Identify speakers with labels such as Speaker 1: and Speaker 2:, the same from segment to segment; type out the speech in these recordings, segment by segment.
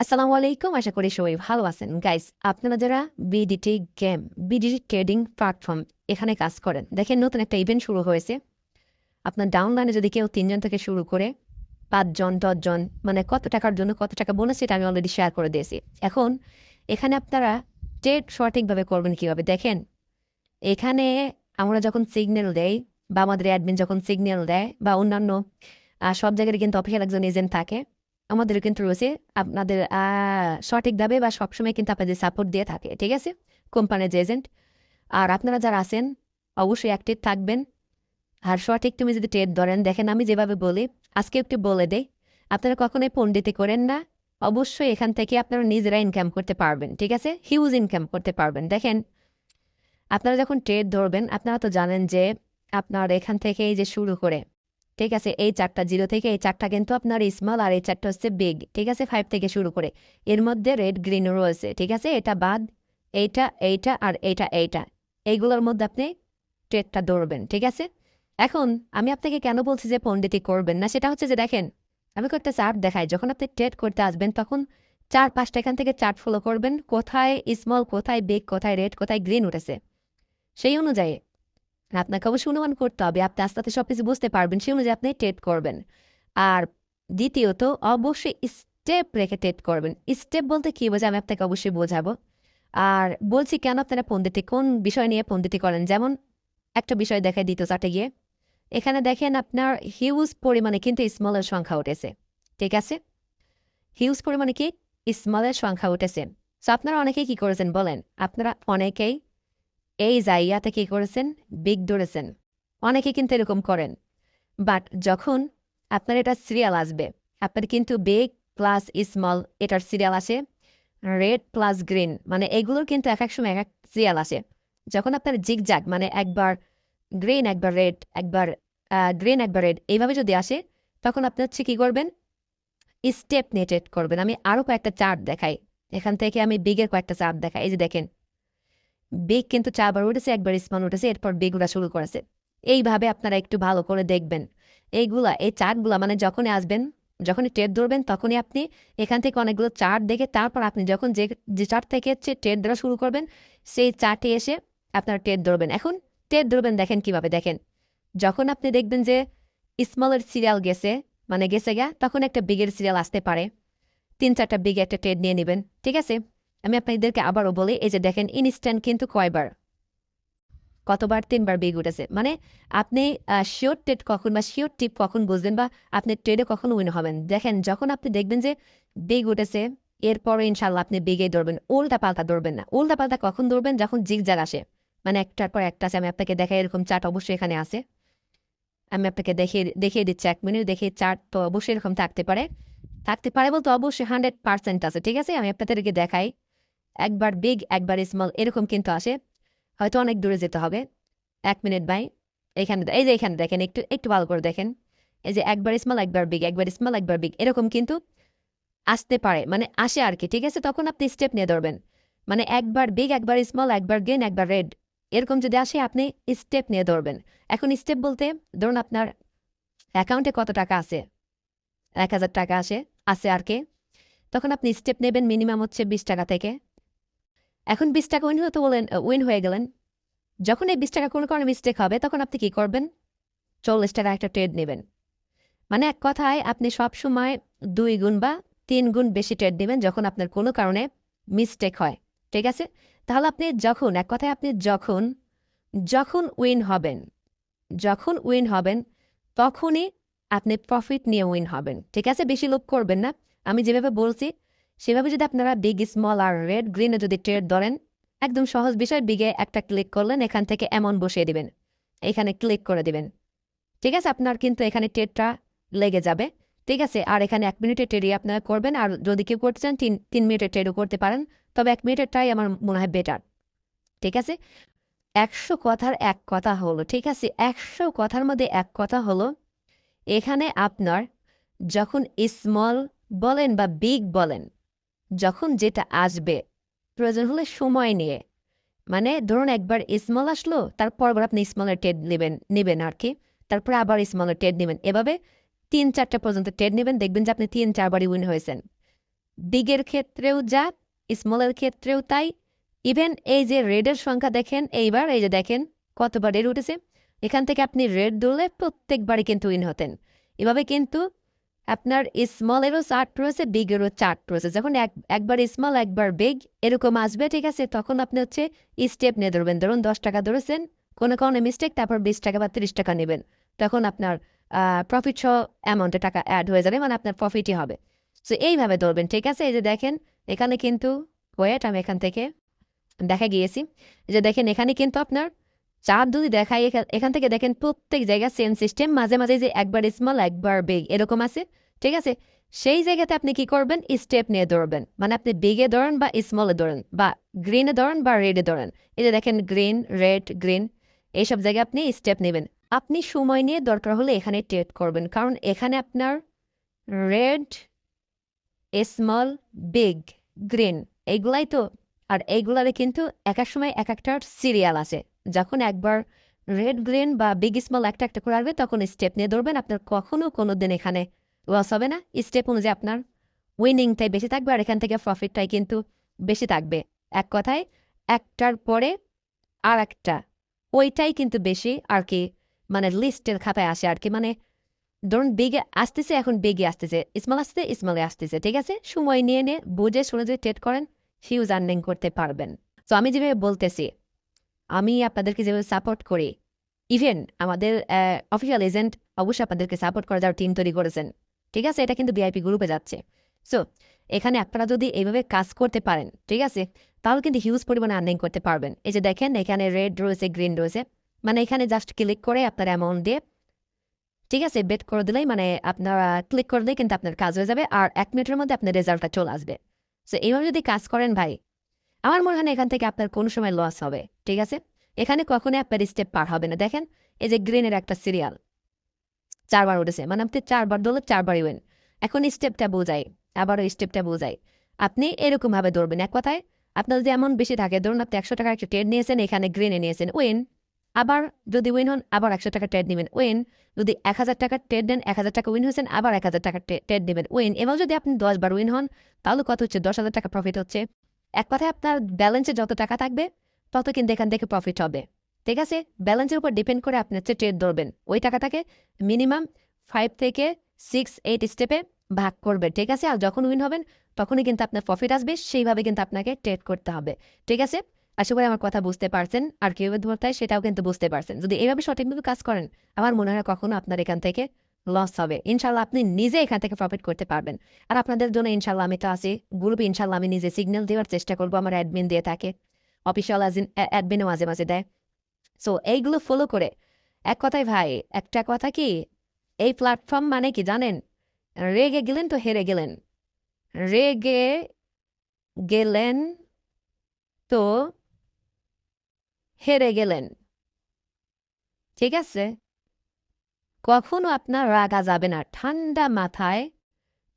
Speaker 1: আসসালামু আলাইকুম, আশা করি সবাই ভালো আছেন। গাইস আপনারা যারা BDT game BDT trading platform এখানে কাজ করেন, দেখেন নতুন একটা ইভেন্ট শুরু হয়েছে। আপনার ডাউনলাইনে যদি কেউ তিনজন থেকে শুরু করে, পাঁচজন, দশজন মানে কত টাকার জন্য কত টাকা বোনাস সেটা আমি অলরেডি শেয়ার করে দিয়েছি। এখন এখানে আপনারা ট্রেড সঠিকভাবে করবেন কীভাবে? দেখেন, এখানে আমরা যখন সিগন্যাল দেই বা আমাদের অ্যাডমিন যখন সিগন্যাল দেয় বা অন্যান্য সব জায়গায় কিন্তু অফিসিয়াল একজন এজেন্ট থাকে আমাদের কিন্তু রয়েছে আপনাদের সঠিকভাবে বা সবসময় কিন্তু আপনাদের সাপোর্ট দিয়ে থাকে, ঠিক আছে? কোম্পানির যে এজেন্ট আর আপনারা যারা আছেন, অবশ্যই অ্যাক্টিভ থাকবেন। আর সঠিক তুমি যদি ট্রেড ধরেন, দেখেন আমি যেভাবে বলি, আজকে একটু বলে দেই, আপনারা কখনোই পণ্ডিতি করেন না। অবশ্যই এখান থেকে আপনারা নিজেরা ইনকাম করতে পারবেন, ঠিক আছে? হিউজ ইনকাম করতে পারবেন। দেখেন, আপনারা যখন ট্রেড ধরবেন, আপনারা তো জানেন যে আপনার এখান থেকে এই যে শুরু করে ঠিক আছে? এই চারটা জিরো থেকে এই চারটা কিন্তু আপনার স্মল আর এই চারটা হচ্ছে বিগ ঠিক আছে? ফাইভ থেকে শুরু করে। এর মধ্যে রেড গ্রিন রয়েছে, ঠিক আছে? এটা বাদ, এইটা এইটা আর এইটা এইটা। এইগুলোর মধ্যে আপনি ট্রেডটা ধরবেন, ঠিক আছে? এখন আমি আপনাকে কেন বলছি যে পণ্ডিতি করবেন না? সেটা হচ্ছে যে দেখেন, আমি কয়েকটা চার্ট দেখাই। যখন আপনি ট্রেড করতে আসবেন, তখন চার পাঁচটা এখান থেকে চার্ট ফলো করবেন। কোথায় স্মল কোথায় বিগ কোথায় রেড কোথায় গ্রিন উঠেছে? সেই অনুযায়ী আপনাকে অবশ্যই অনুমান করতে হবে। আপনি আস্তে আস্তে সব কিছু বুঝতে পারবেন, সেই অনুযায়ী আপনি টেট করবেন। আর দ্বিতীয়ত, অবশ্যই স্টেপ রেখে টেট করবেন। স্টেপ বলতে কী বোঝে আমি আপনাকে অবশ্যই বোঝাবো। আর বলছি কেন আপনারা পন্ডিতি কোন বিষয় নিয়ে পন্ডিতি করেন? যেমন একটা বিষয় দেখায় দ্বিতীয় চাটে গিয়ে। এখানে দেখেন আপনার হিউজ পরিমাণে কিন্তু স্মলের সংখ্যা উঠেছে। ঠিক আছে? হিউজ পরিমাণে কি? স্মলের সংখ্যা উঠেছে। সো আপনারা অনেকেই কি করেছেন বলেন? আপনারা অনেকেই এই জায়গাতে কি করেছেন? বিগ ধরেছেন। অনেকে কিন্তু এরকম করেন। বাট যখন আপনার এটা সিরিয়াল আসবে, আপনার কিন্তু বিগ প্লাস স্মল এটার সিরিয়াল আসে, রেড প্লাস গ্রিন মানে এগুলোর কিন্তু এক এক সময় এক এক সিরিয়াল আসে। যখন আপনার জিগজাগ মানে একবার গ্রিন, একবার রেড, একবার গ্রিন, একবার রেড, এইভাবে যদি আসে, তখন আপনি হচ্ছে কী করবেন? স্টেপ নেটেড করবেন। আমি আরও কয়েকটা চার্ট দেখাই। এখান থেকে আমি বিগের কয়েকটা চার্ট দেখাই। এই যে দেখেন বেগ কিন্তু চারবার উঠেছে, একবার স্পান উঠেছে, এরপর বেগ উঠা শুরু করেছে। এইভাবে আপনারা একটু ভালো করে দেখবেন। এইগুলা, এই চার্টগুলা মানে যখনই আসবেন, যখনই ট্রেড ধরবেন, তখনই আপনি এখান থেকে অনেকগুলো চার্ট দেখে তারপর আপনি যখন যে যে চার্ট থেকে হচ্ছে ট্রেড ধরা শুরু করবেন, সেই চার্টে এসে আপনার ট্রেড ধরবেন। এখন ট্রেড ধরবেন, দেখেন কীভাবে, দেখেন। যখন আপনি দেখবেন যে স্মলের সিরিয়াল গেছে মানে গেছে গা তখন একটা বিগের সিরিয়াল আসতে পারে। তিন চারটা বিগে একটা ট্রেড নিয়ে নেবেন, ঠিক আছে? আমি আপনাদেরকে আবারও বলি, এই যে দেখেন ইনস্ট্যান্ট কিন্তু কয়বার? কতবার? তিনবার বেগ উঠেছে মানে আপনি শিওর ট্রেড কখন বা শিওর টিপ কখন বুঝবেন বা আপনি ট্রেডে কখন উইন হবেন? দেখেন, যখন আপনি দেখবেন যে বেগ উঠেছে এরপরে ইনশাল্লাহ আপনি বেগে দৌড়বেন উল্টা পাল্টা ধরবেন না। উল্টা পাল্টা কখন দৌড়বেন যখন জিগজাগ আসে। মানে একটার পর একটা আছে আমি আপনাকে দেখাই, এরকম চার্ট অবশ্যই এখানে আছে। আমি আপনাকে দেখিয়ে দেখিয়ে দিচ্ছি এক মিনিট দেখে চার্ট তো অবশ্যই এরকম থাকতে পারে। থাকতে পারে বলতে অবশ্যই হান্ড্রেড পার্সেন্ট আছে, ঠিক আছে? আমি আপনাদেরকে দেখাই। একবার বিগ একবার স্মল এরকম কিন্তু আসে। হয়তো অনেক দূরে যেতে হবে। এক মিনিট বাই এখানে এই যে এখানে দেখেন, একটু একটু ভালো করে দেখেন। এই যে একবার স্মল একবার বিগ একবার স্মল একবার বিগ এরকম কিন্তু আসতে পারে। মানে আসে আর কি, ঠিক আছে? তখন আপনি স্টেপ নিয়ে ধরবেন। মানে একবার বিগ একবার স্মল একবার গ্রিন একবার রেড এরকম যদি আসে, আপনি স্টেপ নিয়ে ধরবেন। এখন স্টেপ বলতে, ধরুন আপনার অ্যাকাউন্টে কত টাকা আছে? এক হাজার টাকা আসে, আছে আর কি। তখন আপনি স্টেপ নেবেন মিনিমাম হচ্ছে বিশ টাকা থেকে। এখন বিশ টাকা উইন হতে বলেন উইন হয়ে গেলেন। যখন এই বিশ টাকা কোনো কারণে মিস্টেক হবে, তখন আপনি কি করবেন? চল্লিশ টাকা একটা ট্রেড নেবেন। মানে এক কথায়, আপনি সব সময় দুই গুণ বা তিন গুণ বেশি ট্রেড নেবেন যখন আপনার কোনো কারণে মিস্টেক হয়। ঠিক আছে? তাহলে আপনি যখন, এক কথায় আপনি যখন যখন উইন হবেন, যখন উইন হবেন, তখনই আপনি প্রফিট নিয়ে উইন হবেন। ঠিক আছে? বেশি লোভ করবেন না। আমি যেভাবে বলছি সেভাবে যদি আপনারা বিগ স্মল আর রেড গ্রিনে যদি ট্রেড ধরেন, একদম সহজ বিষয় বিগে একটা ক্লিক করলেন, এখান থেকে এমন বসিয়ে দিবেন। এখানে ক্লিক করে দিবেন। ঠিক আছে, আপনার কিন্তু এখানে ট্রেডটা লেগে যাবে। ঠিক আছে, আর এখানে এক মিনিটের ট্রেডই আপনারা করবেন, আর যদি কেউ করতে চান, তিন তিন মিনিটের ট্রেডও করতে পারেন। তবে এক মিনিটের মিনিটেরটাই আমার মনে হয় বেটার ঠিক আছে? একশো কথার এক কথা হলো, ঠিক আছে? একশো কথার মধ্যে এক কথা হলো, এখানে আপনার যখন স্মল বলেন বা বিগ বলেন যখন যেটা আসবে, প্রয়োজন হলে সময় নিয়ে। মানে ধরুন একবার স্মল আসলো, তারপর আপনি স্মলের টেড নেবেন নেবেন আর কি। তারপরে আবার স্মলের টেড নেবেন। এভাবে তিন চারটা পর্যন্ত টেড নেবেন, দেখবেন যে আপনি তিন চারবারই উইন হয়েছেন। দিগের ক্ষেত্রেও যা স্মলের ক্ষেত্রেও তাই। ইভেন এই যে রেডের সংখ্যা দেখেন, এইবার এই যে দেখেন, কতবার রেড উঠেছে। এখান থেকে আপনি রেড দৌড়লে প্রত্যেকবারই কিন্তু উইন হতেন। এভাবে কিন্তু আপনার স্মলেরও চার্ট রয়েছে বিগেরও চার্ট রয়েছে যখন এক, একবার স্মল একবার বিগ এরকম আসবে, ঠিক আছে? তখন আপনি হচ্ছে স্টেপ নিয়ে ধরবেন। ধরুন দশ টাকা ধরেছেন, কোনো কারণে মিস্টেক তারপর বিশ টাকা বা তিরিশ টাকা নেবেন। তখন আপনার প্রফিট সহ অ্যামাউন্টে টাকা অ্যাড হয়ে যাবে মানে আপনার প্রফিটই হবে। সো এইভাবে ধরবেন, ঠিক আছে? এই যে দেখেন, এখানে কিন্তু ওয়েট আমি এখান থেকে, দেখা গিয়েছি। যে দেখেন, এখানে কিন্তু আপনার চার যদি দেখাই এখা- এখান থেকে দেখেন প্রত্যেক জায়গায় সেম সিস্টেম মাঝে মাঝে যে একবার স্মল একবার বিগ এরকম আছে, ঠিক আছে? সেই জায়গাতে আপনি কি করবেন? স্টেপ নিয়ে দৌড়বেন মানে আপনি বিগে ধরেন বা স্মলে ধরেন, বা গ্রিনে ধরেন বা রেডে ধরেন। এই যে দেখেন গ্রিন রেড গ্রিন এইসব জায়গায় আপনি স্টেপ নেবেন। আপনি সময় নিয়ে দরকার হলে এখানে ট্রেড করবেন। কারণ এখানে আপনার রেড স্মল বিগ গ্রিন এইগুলাই তো, আর এইগুলারে কিন্তু এক এক সময় এক একটা সিরিয়াল আছে। যখন একবার রেড গ্রিন বা বিগ স্মল একটা একটা করে আসবে তখন স্টেপ নিয়ে ধরবেন। আপনার কখনো কোনো দিন এখানে লস হবে না। স্টেপ অনুযায়ী আপনার উইনিংটাই বেশি থাকবে আর এখান থেকে প্রফিটটাই কিন্তু বেশি থাকবে। এক কথায়, একটার পরে আর একটা, ওইটাই কিন্তু বেশি আর কি মানে লিস্টের খাতায় আসে আর কি। মানে ধরুন বেগে আসতেছে, এখন বেগে আসতেছে স্মল আসতে স্মলে আসতেছে, ঠিক আছে? সময় নিয়ে নিয়ে বুঝে শুনে যে ট্রেড করেন হিউজ আর্নিং করতে পারবেন। তো আমি যেভাবে বলতেছি আমি আপনাদেরকে যেভাবে সাপোর্ট করি ইভেন আমাদের অফিসিয়াল এজেন্ট অবশ্যই আপনাদেরকে সাপোর্ট করে যাওয়ার টিম তৈরি করেছেন, ঠিক আছে? এটা কিন্তু বিআইপি গ্রুপে যাচ্ছে। সো এখানে আপনারা যদি এইভাবে কাজ করতে পারেন, ঠিক আছে? তাহলে কিন্তু হিউজ পরিমাণে আর্নিং করতে পারবেন। এই যে দেখেন, এখানে রেড রয়েছে গ্রিন রয়েছে। মানে এখানে জাস্ট ক্লিক করে আপনার অ্যামাউন্ট দিয়ে, ঠিক আছে? বেট করে দিলেই মানে আপনারা ক্লিক করলেই কিন্তু আপনার কাজ হয়ে যাবে, আর এক মিনিটের মধ্যে আপনার রেজাল্টটা চলে আসবে। সো এইভাবে যদি কাজ করেন ভাই আমার মনে হয় এখান থেকে আপনার কোনো সময় লস হবে, ঠিক আছে? এখানে কখনোই আপনার স্টেপ পার হবে না। দেখেন, এই যে গ্রিনের একটা সিরিয়াল চারবার উঠেছে মানে আপনি চারবার দৌড়লে চারবারই উইন এখন স্টেপটা বোঝাই, আবারও স্টেপটা বোঝাই। আপনি এরকমভাবে দৌড়বেন এক কথায়, আপনার যদি এমন বেশি থাকে, ধরুন আপনি একশো টাকা একটা ট্রেড নিয়েছেন, এখানে গ্রিনে নিয়েছেন উইন আবার যদি উইন হন, আবার একশো টাকা ট্রেড নেবেন উইন যদি এক হাজার টাকার ট্রেড দেন এক হাজার টাকা উইন হয়েছেন, আবার এক হাজার টাকার ট্রেড নেবেন উইন এবং যদি আপনি দশ বার উইন হন, তাহলে কত হচ্ছে? দশ হাজার টাকা প্রফিট হচ্ছে। এক কথায় আপনার ব্যালেন্সে যত টাকা থাকবে, তত কিন্তু এখান থেকে প্রফিট হবে। ঠিক আছে? ব্যালেন্সের উপর ডিপেন্ড করে আপনি হচ্ছে ট্রেড ধরবেন। ওই টাকাটাকে মিনিমাম ফাইভ থেকে সিক্স এইট স্টেপে ভাগ করবে ঠিক আছে? আর যখন উইন হবেন, তখনই কিন্তু আপনার প্রফিট আসবে। সেইভাবে কিন্তু আপনাকে ট্রেড করতে হবে। ঠিক আছে? আশা করি আমার কথা বুঝতে পারছেন। আর কীভাবে ধরতে হয় সেটাও কিন্তু বুঝতে পারছেন। যদি এইভাবে সঠিকভাবে কাজ করেন, আমার মনে হয় কখনো আপনার এখান থেকে লস হবে। ইনশাল্লাহ আপনি নিজে এখান থেকে প্রফিট করতে পারবেন। আর আপনাদের জন্য ইনশাল্লাহ আমি তো আছি। গ্রুপে ইনশাল্লাহ আমি নিজে সিগন্যাল দেওয়ার চেষ্টা করব, আমার অ্যাডমিন দিয়ে থাকে অফিসিয়াল অ্যাডমিনও মাঝে মাঝে দেয়। সো এইগুলো ফলো করে এক কথায় ভাই, একটা কথা কি? এই প্ল্যাটফর্ম মানে কি জানেন? রেগে গেলেন তো হেরে গেলেন। রেগে গেলেন তো হেরে গেলেন। ঠিক আছে? কখনো আপনার রাগা যাবে না। ঠান্ডা মাথায়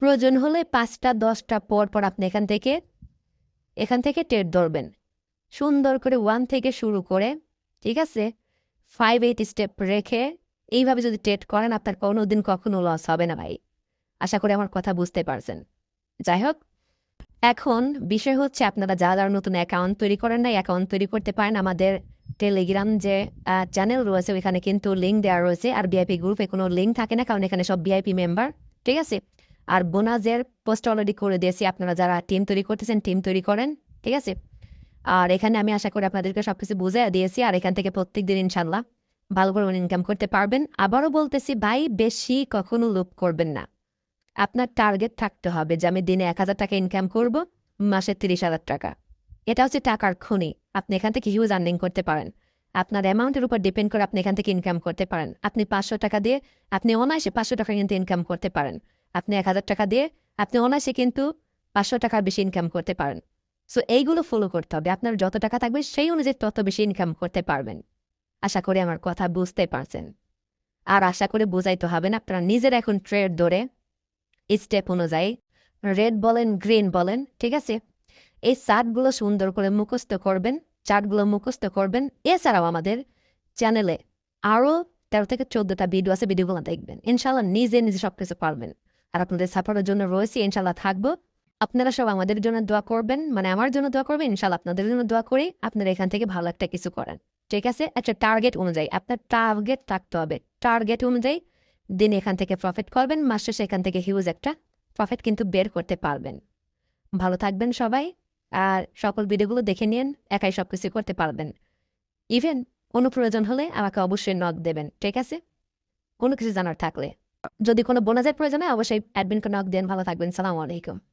Speaker 1: প্রয়োজন হলে পাঁচটা, দশটা পর পর আপনি এখান থেকে এখান থেকে টেট ধরবেন। সুন্দর করে ওয়ান থেকে শুরু করে, ঠিক আছে? ফাইভ এইট স্টেপ রেখে এইভাবে যদি টেট করেন, আপনার কোনো দিন কখনো লস হবে না ভাই। আশা করি আমার কথা বুঝতে পারছেন। যাই হোক, এখন বিষয় হচ্ছে আপনারা যারা যারা নতুন অ্যাকাউন্ট তৈরি করেন না অ্যাকাউন্ট তৈরি করতে পারেন। আমাদের টেলিগ্রাম যে চ্যানেল রয়েছে, ওইখানে কিন্তু লিঙ্ক দেওয়া রয়েছে। আর বিআইপি গ্রুপে কোনো লিঙ্ক থাকে না, কারণ এখানে সব বিআইপি মেম্বার ঠিক আছে? আর বোনাজের পোস্ট অলরেডি করে দিয়েছি, আপনারা যারা টিম তৈরি করতেছেন টিম তৈরি করেন, ঠিক আছে? আর এখানে আমি আশা করি আপনাদেরকে সবকিছু বুঝে দিয়েছি, আর এখান থেকে প্রত্যেক দিন ইনশাল্লাহ ভালো করে ইনকাম করতে পারবেন। আবারও বলতেছি, ভাই, বেশি কখনো লোভ করবেন না। আপনার টার্গেট থাকতে হবে যে, আমি দিনে এক হাজার টাকা ইনকাম করব, মাসে তিরিশ হাজার টাকা। এটা হচ্ছে টাকার খনি। আপনি এখান থেকে হিউজ আর্নিং করতে পারেন। আপনার অ্যামাউন্টের উপর ডিপেন্ড করে আপনি এখান থেকে ইনকাম করতে পারেন। আপনি পাঁচশো টাকা দিয়ে আপনি অনায়াসে পাঁচশো টাকা কিন্তু ইনকাম করতে পারেন। আপনি এক হাজার টাকা দিয়ে আপনি অনায়াসে কিন্তু পাঁচশো টাকার বেশি ইনকাম করতে পারেন। সো এইগুলো ফলো করতে হবে। আপনার যত টাকা থাকবে সেই অনুযায়ী তত বেশি ইনকাম করতে পারবেন। আশা করি আমার কথা বুঝতে পারছেন। আর আশা করে বোঝাইতে হবে না, আপনারা নিজের এখন ট্রেড ধরে স্টেপ অনুযায়ী রেড বলেন গ্রিন বলেন, ঠিক আছে? এই চার্টগুলো সুন্দর করে মুখস্থ করবেন চার্টগুলো মুখস্থ করবেন। এছাড়াও আমাদের চ্যানেলে আরও তেরো থেকে চোদ্দটা ভিডিও আছে ভিডিওগুলো দেখবেন। ইনশাল্লাহ নিজে নিজে সব কিছু পারবেন। আর আপনাদের সাপোর্টের জন্য রয়েছে ইনশাল্লাহ থাকব। আপনারা সব আমাদের জন্য দোয়া করবেন মানে আমার জন্য দোয়া করবেন ইনশাল্লাহ আপনাদের জন্য দোয়া করি। আপনারা এখান থেকে ভালো একটা কিছু করেন। ঠিক আছে? একটা টার্গেট অনুযায়ী, আপনার টার্গেট থাকতে হবে। টার্গেট অনুযায়ী দিন এখান থেকে প্রফিট করবেন, মাস শেষে এখান থেকে হিউজ একটা প্রফিট কিন্তু বের করতে পারবেন। ভালো থাকবেন সবাই। আর সকল ভিডিওগুলো দেখে নিন, একাই সব কিছু করতে পারবেন। ইভেন, কোনো প্রয়োজন হলে আমাকে অবশ্যই নক দেবেন, ঠিক আছে? কোনো কিছু জানার থাকলে। যদি কোনো বোনাজের প্রয়োজন হয়, অবশ্যই অ্যাডমিনকে নক দেন। ভালো থাকবেন। সালাম আলাইকুম।